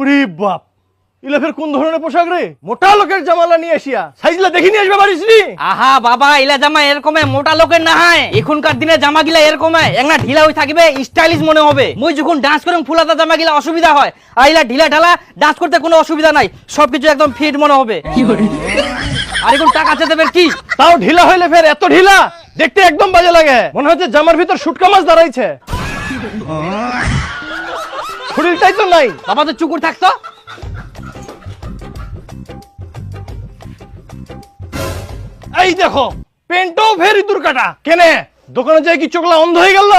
উরি বাপ। ইলে ফের কোন ধরনের পোশাক রে? মোটা লোকের জামালা নিয়ে আসিয়া। সাইজলা দেখি নিয়ে আসবে পারিস নি? আহা বাবা ইলা জামা এরকম মোটা লোকের না হয়। এখনকার দিনে জামা গিলা এরকম একটা ঢিলা হয়ে থাকবে স্টাইলিশ মনে হবে। মুই যখন ডান্স করম ফুলাতা জামা গিলা অসুবিধা হয়। আর ইলা ঢিলা ঢালা ডান্স করতে কোনো অসুবিধা নাই। সবকিছু একদম ফিট মনে হবে। আর এখন টাকা চেতে দেবে কি? তাও ঢিলা হইলে ফের এত ঢিলা? দেখতে একদম বাজে লাগে। মনে হচ্ছে জামার ভিতর শুটকা মাছ দাঁড়াইছে। শরীরটাই তো নাই। বাবা তো চুকুর থাকতো। এই দেখো পেন্টও ফের ইঁদুর কাটা কেনে? দোকানে যাই কি চোখলা অন্ধ হয়ে গেল?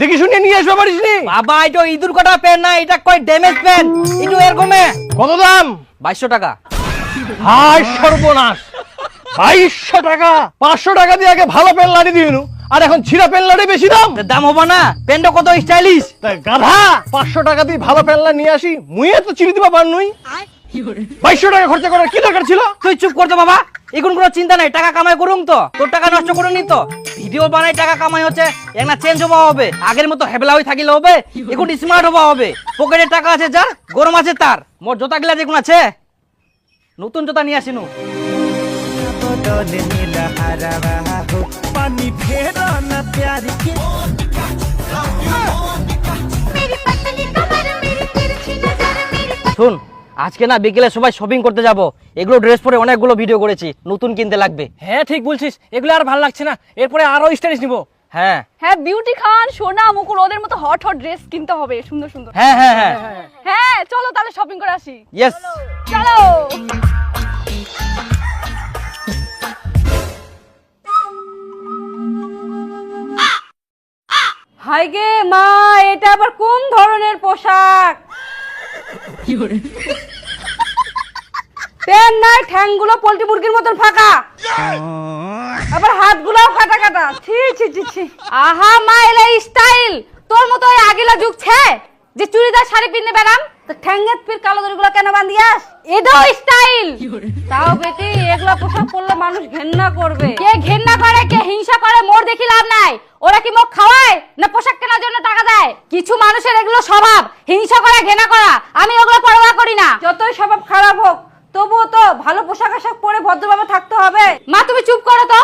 দেখি শুনে নিয়ে আসবে পারিস নি? বাবা এটা ইঁদুর কাটা প্যান্ট না এটা কয় ড্যামেজ প্যান্ট একটু এরকম কত দাম? বাইশশো টাকা। হাই সর্বনাশ। বাইশশো টাকা। পাঁচশো টাকা দিয়ে আগে ভালো পেন লাড়ি দিনু আর এখন ছিঁড়া প্যান্টলারে বেশি দাম। দাম হবে না। প্যান্টটা কত স্টাইলিশ? গাধা পাঁচশো টাকা দিয়ে ভালো প্যান্টলা নিয়ে আসি মুইয়ে তো চিনি দিবা পার নই। বাইশশো টাকা খরচা করার কি দরকার ছিল? তুই চুপ করতো বাবা এখন কোনো চিন্তা নাই টাকা কামাই করুন তো। তোর টাকা নষ্ট করে নি তো। ভিডিও বানাই টাকা কামাই হচ্ছে একটা চেঞ্জ হওয়া হবে আগের মতো হেবলা হয়ে থাকিলে হবে এখন স্মার্ট হওয়া হবে। পকেটে টাকা আছে যার গরম আছে তার। মোর জোতা গিলা যেগুলো আছে। নতুন জোতা নিয়ে আসিনু। पानी फेरो न प्यार के मेरी पतली कमर मेरी तिरछी नजर मेरी শুন আজকে না বিকেলে সবাই শপিং করতে যাব এগুলো ড্রেস পরে অনেকগুলো ভিডিও করেছি নতুন কিনতে লাগবে হ্যাঁ ঠিক বলছিস এগুলো আর ভালো লাগছে না এরপরে আরো স্টাইলিশ নিবো হ্যাঁ হ্যাঁ বিউটি খান সোনা মুকুল ওদের মতো হট হট ড্রেস কিনতে হবে সুন্দর সুন্দর হ্যাঁ হ্যাঁ হ্যাঁ হ্যাঁ চলো তাহলে শপিং করে আসি ইয়েস চলো হাই গে মা এটা আবার কোন ধরনের পোশাক? প্যান নাই ঠ্যাংগুলো পোল্ট্রি মুরগির মতন ফাঁকা। আবার হাতগুলোও কাটা কাটা। ছি ছি ছি ছি। আহা মা এলা স্টাইল তোর মতো ওই আগিলা যুগ ছে যে চুড়িদার শাড়ি পিনে বেড়াম তো ঠ্যাঙ্গেত পির কালো দড়িগুলো কেন বান্ধিয়াস? এটাও স্টাইল তাও বেটি এগুলা পোশাক পরলে মানুষ ঘেন্না করবে। কে ঘেন্না করে কে হিংসা করে মোর দেখি লাভ নাই। ওরা কি মুখ খাওয়ায়? না পোশাক কেনার জন্য টাকা দেয়? কিছু মানুষের এগুলো স্বভাব। হিংসা করা ঘেন্না করা আমি ওগুলো পরোয়া করি না। যতই স্বভাব খারাপ হোক তবুও তো ভালো পোশাক আশাক পরে ভদ্রভাবে থাকতে হবে। মা তুমি চুপ করো তো।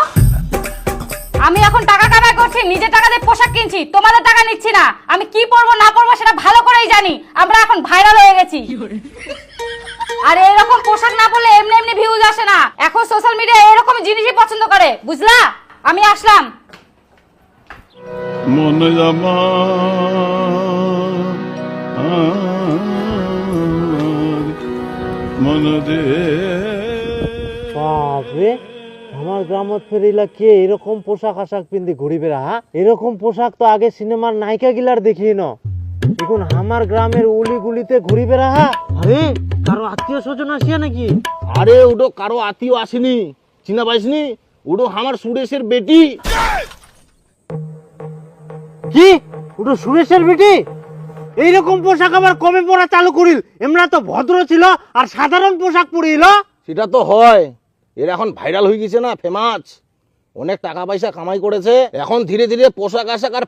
আমি এখন টাকা কামাই করছি নিজে টাকা দিয়ে পোশাক কিনছি তোমাদের টাকা নিচ্ছি না। আমি কি পরবো না পরবো সেটা ভালো করেই জানি। আমরা এখন ভাইরাল হয়ে গেছি। আর এরকম পোশাক না পরলে এমনি এমনি ভিউজ আসে না। এখন সোশ্যাল মিডিয়া এরকম জিনিসই পছন্দ করে বুঝলা? আমি আসলাম। মন জামা। মন দে। বাপরে আমার গ্রামত ফেরিলা কে এরকম পোশাক আশাক পিন্ধি ঘুরিবে হা এরকম পোশাক তো আগে সিনেমার নায়িকা গিলার দেখি ন এখন আমার গ্রামের উলি গুলিতে ঘুরিবে হা আরে কারও আত্মীয় স্বজন আসিয়া নাকি? আরে ওটো কারও আত্মীয় আসেনি। চিনা পাইসনি? ওটো আমার সুরেশের বেটি। কি? ওটা সুরেশের বেটি? এইরকম পোশাক আবার কবে পরা চালু করিল? এমরা তো ভদ্র ছিল আর সাধারণ পোশাক পরিল। সেটা তো হয়। এর এখন ভাইরাল হয়ে গেছে না ফেমাস অনেক টাকা পয়সা কামাই করেছে। এখন ধীরে ধীরে পোশাক আশাক আর